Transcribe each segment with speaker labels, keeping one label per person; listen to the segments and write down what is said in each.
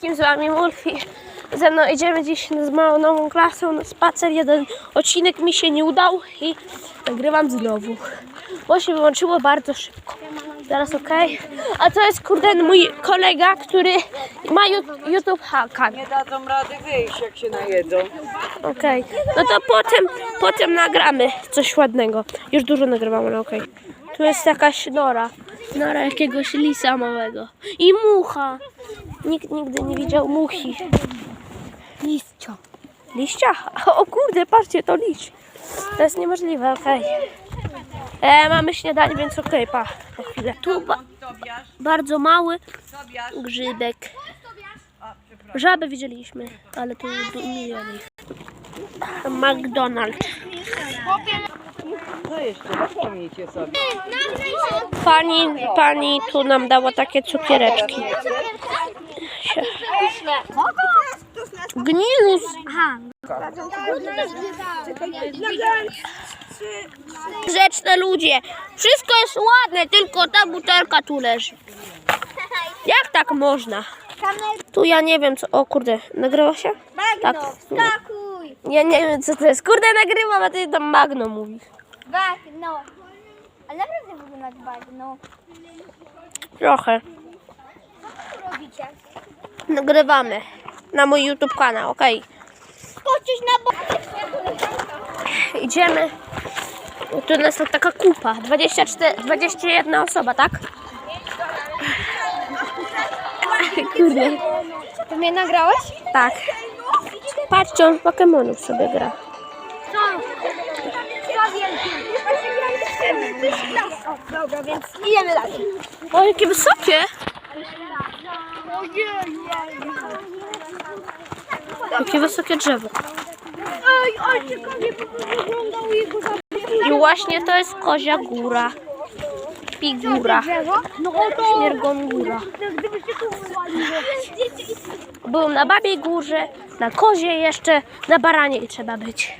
Speaker 1: Z wami Mulfi. Ze mną idziemy dziś z moją nową klasą na spacer. Jeden odcinek mi się nie udał i nagrywam znowu. Bo się wyłączyło bardzo szybko. Teraz ok. A to jest kurde mój kolega, który ma YouTube hakan.
Speaker 2: Nie dadzą rady wyjść, jak się najedzą.
Speaker 1: Okej. No to potem, potem nagramy coś ładnego. Już dużo nagrywamy, ale okej. Tu jest jakaś nora. Nora jakiegoś lisa małego. I mucha. Nikt nigdy nie widział muchi. Liścia. Liścia? O kurde, patrzcie, to liść. To jest niemożliwe, okej. E, mamy śniadanie, więc okej, pa. Po chwilę. Tu ba bardzo mały grzybek. Żaby widzieliśmy, ale tu milion ich. McDonald's.
Speaker 2: Co jeszcze? Zapomnijcie sobie.
Speaker 1: Pani, pani tu nam dała takie cukiereczki. Gnilus. Grzeczne ludzie. Wszystko jest ładne, tylko ta butelka tu leży. Jak tak można? Tu ja nie wiem co. O kurde, nagrywa się? Tak.
Speaker 3: Skakuj!
Speaker 1: Ja nie wiem co to jest. Kurde, nagrywam, a ty tam Magno mówisz.
Speaker 3: Bagno. Ale naprawdę wygląda jak bagno.
Speaker 1: Trochę.
Speaker 3: Co robicie?
Speaker 1: Nagrywamy na mój YouTube kanał, okej.
Speaker 3: Skoczyć na bok.
Speaker 1: Idziemy. Tu nas jest taka kupa. 24, 21 osoba, tak? Kurde.
Speaker 3: Ty mnie nagrałeś?
Speaker 1: Tak. Patrzcie, on w Pokemonów sobie gra.
Speaker 3: Co? Dobra, więc idziemy dalej.
Speaker 1: O, jakie wysokie! Jakie wysokie drzewo.
Speaker 3: Oj, wyglądał jego
Speaker 1: I właśnie to jest Kozia Góra.
Speaker 3: Drzewo. No to...
Speaker 1: Śmiergon Góra.
Speaker 3: Gdybyście tu.
Speaker 1: Byłem na Babiej Górze, na Kozie jeszcze, na Baraniej trzeba być.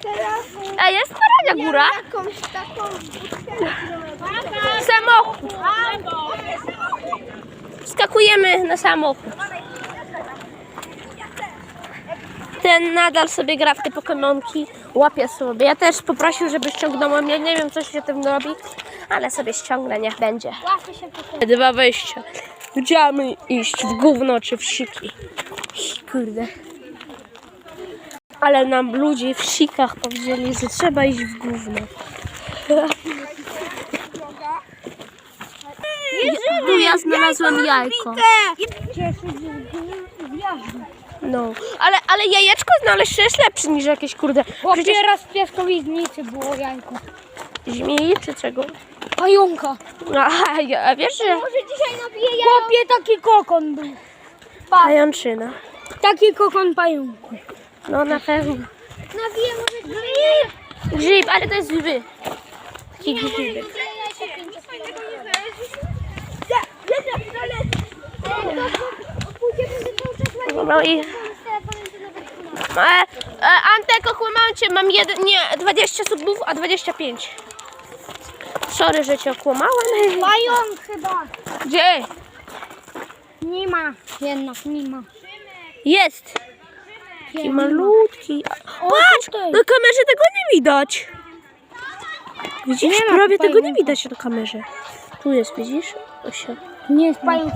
Speaker 1: A jest Barania Góra?
Speaker 3: Jakąś taką...
Speaker 1: Samochód. Skakujemy na samochód. Ten nadal sobie gra w te pokemonki, łapie sobie. Ja też poprosił, żeby ściągnąłem. Ja nie wiem, co się tym robi, ale sobie ściągnę, niech będzie. Dwa wejścia. Mamy iść? W gówno czy w siki? Kurde. Ale nam ludzie w sikach powiedzieli, że trzeba iść w gówno. Tu ja znalazłem jajko. No, ale, ale jajeczko znaleźć jest lepsze niż jakieś kurde. Przecież
Speaker 3: raz w piaskowiznicy było jajko.
Speaker 1: zmieni czy czego?
Speaker 3: Pająka.
Speaker 1: No, a, ja- wiesz, że
Speaker 3: Może dzisiaj napiję ja... Chłopie, taki kokon był.
Speaker 1: pajączyna.
Speaker 3: Taki kokon pająku.
Speaker 1: No na pewno.
Speaker 3: Napiję może grzyb.
Speaker 1: Grzyb, ale to jest wy. Taki grzybek. No i... E, e, Antek, okłamałem cię, mam jeden, nie, 20 subów, a 25. Sorry, że cię okłamałem.
Speaker 3: Pająk chyba.
Speaker 1: Gdzie?
Speaker 3: Nie ma. Jednak nie ma.
Speaker 1: Jest. Taki malutki. Patrz, na kamerze tego nie widać. Widzisz?
Speaker 3: Nie
Speaker 1: Prawie tego nie widać na kamerze. Tu jest, widzisz? Osia.
Speaker 3: Nie jest pająk.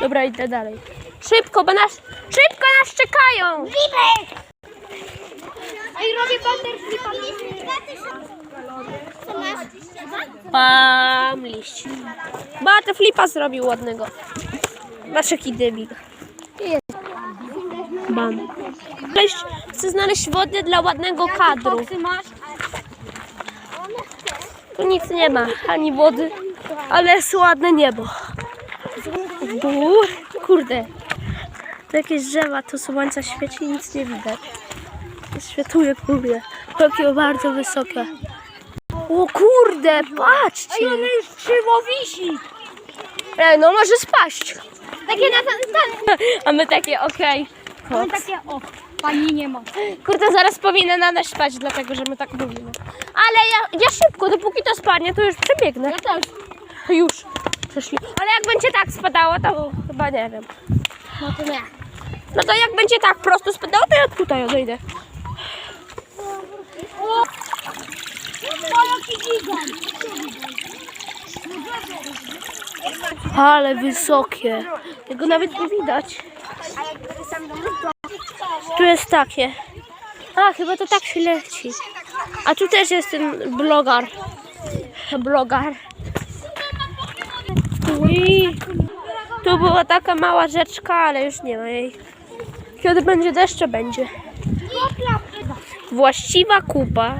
Speaker 1: Dobra, idę dalej. Szybko, bo nas, szybko nas czekają.
Speaker 3: Ej, robię butterflipa.
Speaker 1: Pam liść. Bata flipa zrobił ładnego. Masz jaki debil. Bam. Chcę znaleźć wodę dla ładnego kadru. Tu nic nie ma, ani wody, ale jest ładne niebo. Uuu, kurde. To jakieś drzewa, to słońca świeci i nic nie widać. Światuje kurde. Takie bardzo wysokie. O kurde, patrzcie.
Speaker 3: już krzywo wisi.
Speaker 1: Ej, no może spaść.
Speaker 3: Takie na ten...
Speaker 1: A my takie, okej.
Speaker 3: Mam takie, o, pani nie ma.
Speaker 1: Kurde, zaraz powinna na nas spać, dlatego że my tak mówimy. Ale ja, ja szybko, dopóki to spadnie, to już przebiegnę.
Speaker 3: Ja też.
Speaker 1: Już. Przeszli. Ale jak będzie tak spadało, to chyba nie wiem.
Speaker 3: No to nie.
Speaker 1: No to jak będzie tak prosto spadało, to ja tutaj odejdę. Ale wysokie. Tego nawet nie widać. Tu jest takie. A, chyba to tak się leci. A tu też jest ten blogar. Blogar. Tu była taka mała rzeczka, ale już nie ma jej. Kiedy będzie deszcz, będzie. Właściwa kupa.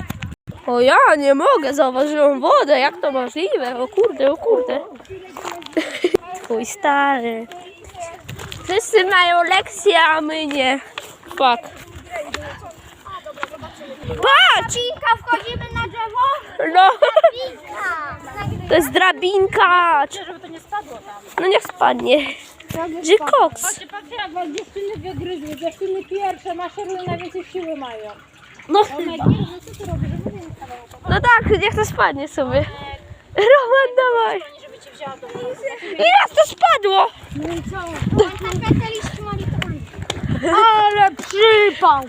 Speaker 1: O ja nie mogę, zauważyłem wodę, jak to możliwe? O kurde, o kurde. Twój stary. Wszyscy mają lekcje, a my nie. Fuck. Patrz!
Speaker 3: Cinka, wchodzimy na drzewo?
Speaker 1: No, to jest drabinka.
Speaker 4: Żeby to nie spadło tam.
Speaker 1: No niech spadnie. Gdzie koks?
Speaker 4: Patrzcie, patrzcie, jak dziewczyny wygryzły. Dziewczyny pierwsze maszerują, najwięcej siły mają.
Speaker 1: No,
Speaker 4: to.
Speaker 1: no tak, niech to spadnie sobie. Roman, dawaj.
Speaker 4: Wzięła to.
Speaker 1: I raz to spadło.
Speaker 4: No i co?
Speaker 3: Ale przypał!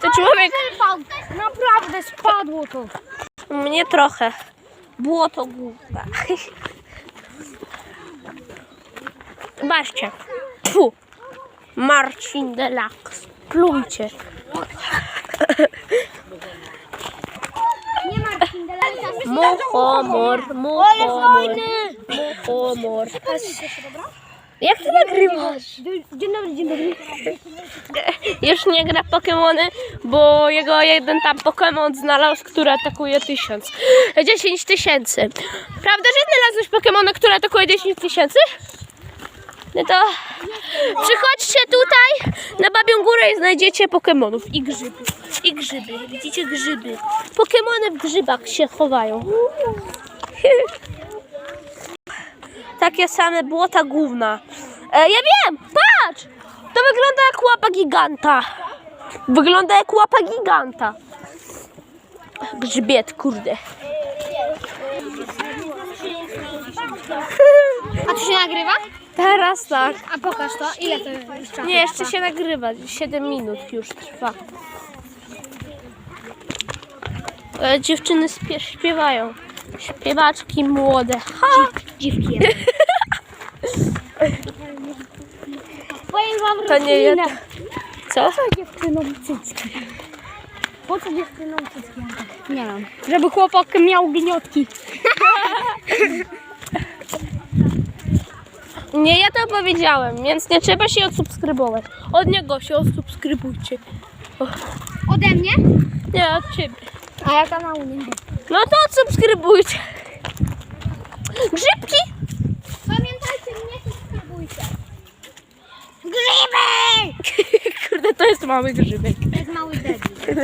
Speaker 1: To człowiek...
Speaker 3: Naprawdę spadło to.
Speaker 1: Mnie trochę. Było to głupne. Zobaczcie. Tfu. Marcin Delax. Plujcie.
Speaker 3: Nie Marcin, Delenta.
Speaker 1: Muchomor, muchomor, muchomor. Jak ty nagrywasz?
Speaker 3: Dzień dobry, dzień dobry.
Speaker 1: Już nie gra Pokemony, bo jego jeden tam Pokemon znalazł, który atakuje tysiąc. 10 tysięcy. Prawda, że znalazłeś Pokemona, który atakuje 10 tysięcy? No to przychodźcie na I znajdziecie Pokemonów i grzyby. I grzyby. Widzicie grzyby. Pokemony w grzybach się chowają. Takie same błota główna. E, ja wiem, patrz! To wygląda jak łapa giganta. Wygląda jak łapa giganta. Grzbiet, kurde.
Speaker 3: A to się nagrywa?
Speaker 1: Teraz tak.
Speaker 3: A pokaż to. Ile to jest czasu?
Speaker 1: Nie, jeszcze się nagrywa. 7 minut już trwa. E, dziewczyny spie- śpiewają. Śpiewaczki młode. Ha!
Speaker 3: Dziwki. Powiem wam
Speaker 1: To nie ja.
Speaker 3: rodzinę.
Speaker 1: Co?
Speaker 3: Co dziewczynom cycki? Po co dziewczynom cycki? Nie wiem. Żeby chłopak miał gniotki.
Speaker 1: Nie, ja to powiedziałem, więc nie trzeba się odsubskrybować. Od niego się odsubskrybujcie.
Speaker 3: Ode mnie?
Speaker 1: Nie, od ciebie.
Speaker 3: A ja kanału nie mam.
Speaker 1: No to odsubskrybujcie. Grzybki!
Speaker 3: Pamiętajcie, mnie subskrybujcie. Grzyby!
Speaker 1: Kurde, to jest mały grzybek.
Speaker 3: To jest mały debil.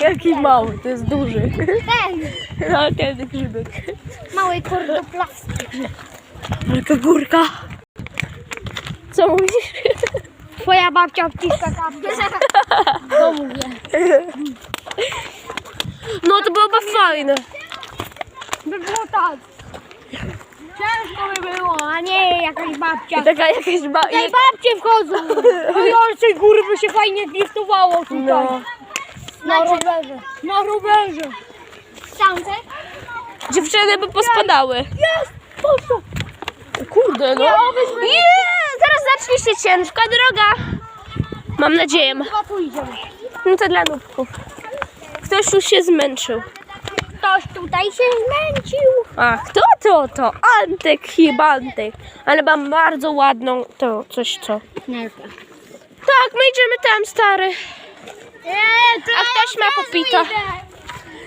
Speaker 1: Jaki mały, to jest duży.
Speaker 3: Ten
Speaker 1: No, ten grzybek.
Speaker 3: mały kordoplastik.
Speaker 1: Wielka górka. Co mówisz?
Speaker 3: Twoja babcia wciska kapkę. To mówię.
Speaker 1: No to byłoby fajne.
Speaker 3: By było tak. Ciężko by było, a nie jakaś babcia.
Speaker 1: Taka jakaś ba...
Speaker 3: Tutaj babcie wchodzą. Ojolce góry by się fajnie driftowało tutaj.
Speaker 1: No.
Speaker 3: Na rowerze. Na rowerze. Sądzę?
Speaker 1: Dziewczyny by pospadały.
Speaker 3: Jest! Poszło.
Speaker 1: Kurde, no. Nie, zaraz zacznie się ciężka droga. Mam nadzieję.
Speaker 3: Chyba pójdziemy.
Speaker 1: No to dla nubków. Ktoś już się zmęczył.
Speaker 3: Ktoś tutaj się zmęcił.
Speaker 1: A kto to to? Antek chyba Antek. Ale mam bardzo ładną to coś co. Tak, my idziemy tam stary. A ktoś ma popita.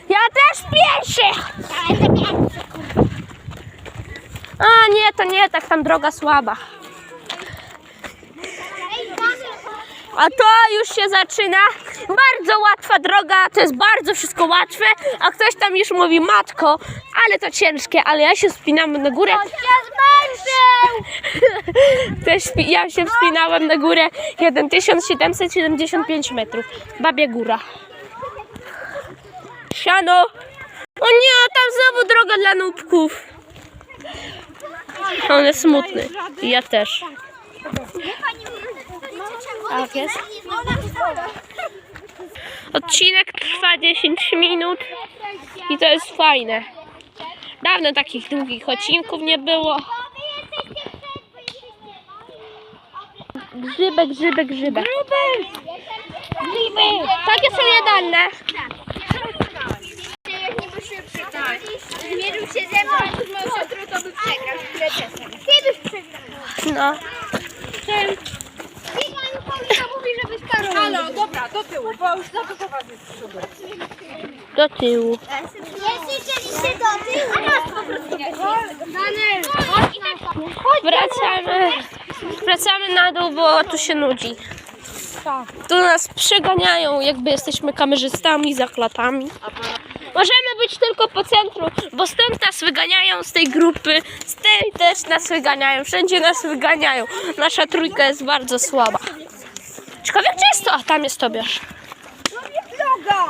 Speaker 1: Ja też pierwszy.
Speaker 3: Pierwszy.
Speaker 1: A nie, to nie, tak tam droga słaba. A to już się zaczyna. Bardzo łatwa droga, to jest bardzo wszystko łatwe. A ktoś tam już mówi, matko, ale to ciężkie, ale ja się wspinam na górę. Też ja się wspinałem na górę 1775 metrów. Babia góra. Siano. O nie, tam znowu droga dla nubków. On jest smutny. I ja też. Tak. Odcinek trwa 10 minut i to jest fajne. Dawno takich długich odcinków nie było. Grzyby, grzyby, grzyby. Grzyby! Takie są jadalne.
Speaker 5: Zmierzył się ze mną, to by przegrał z kretesem. Ty byś przegrał.
Speaker 1: No.
Speaker 5: Iwan Paulina mówi, żebyś Karol.
Speaker 2: Halo, dobra, do tyłu, bo już za dużo was jest.
Speaker 1: Do tyłu.
Speaker 5: Jeszcze do tyłu. A nas po prostu
Speaker 1: Wracamy. Wracamy na dół, bo tu się nudzi. Tu nas przeganiają, jakby jesteśmy kamerzystami za klatami. Możemy być tylko po centrum, bo stąd nas wyganiają z tej grupy, z tej też nas wyganiają, wszędzie nas wyganiają. Nasza trójka jest bardzo słaba. Ciekawe, gdzie jest to? A tam jest Tobiasz.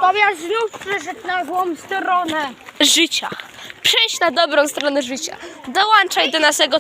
Speaker 3: Tobiasz znów przeszedł na złą stronę.
Speaker 1: Życia. Przejść na dobrą stronę życia. Dołączaj do naszego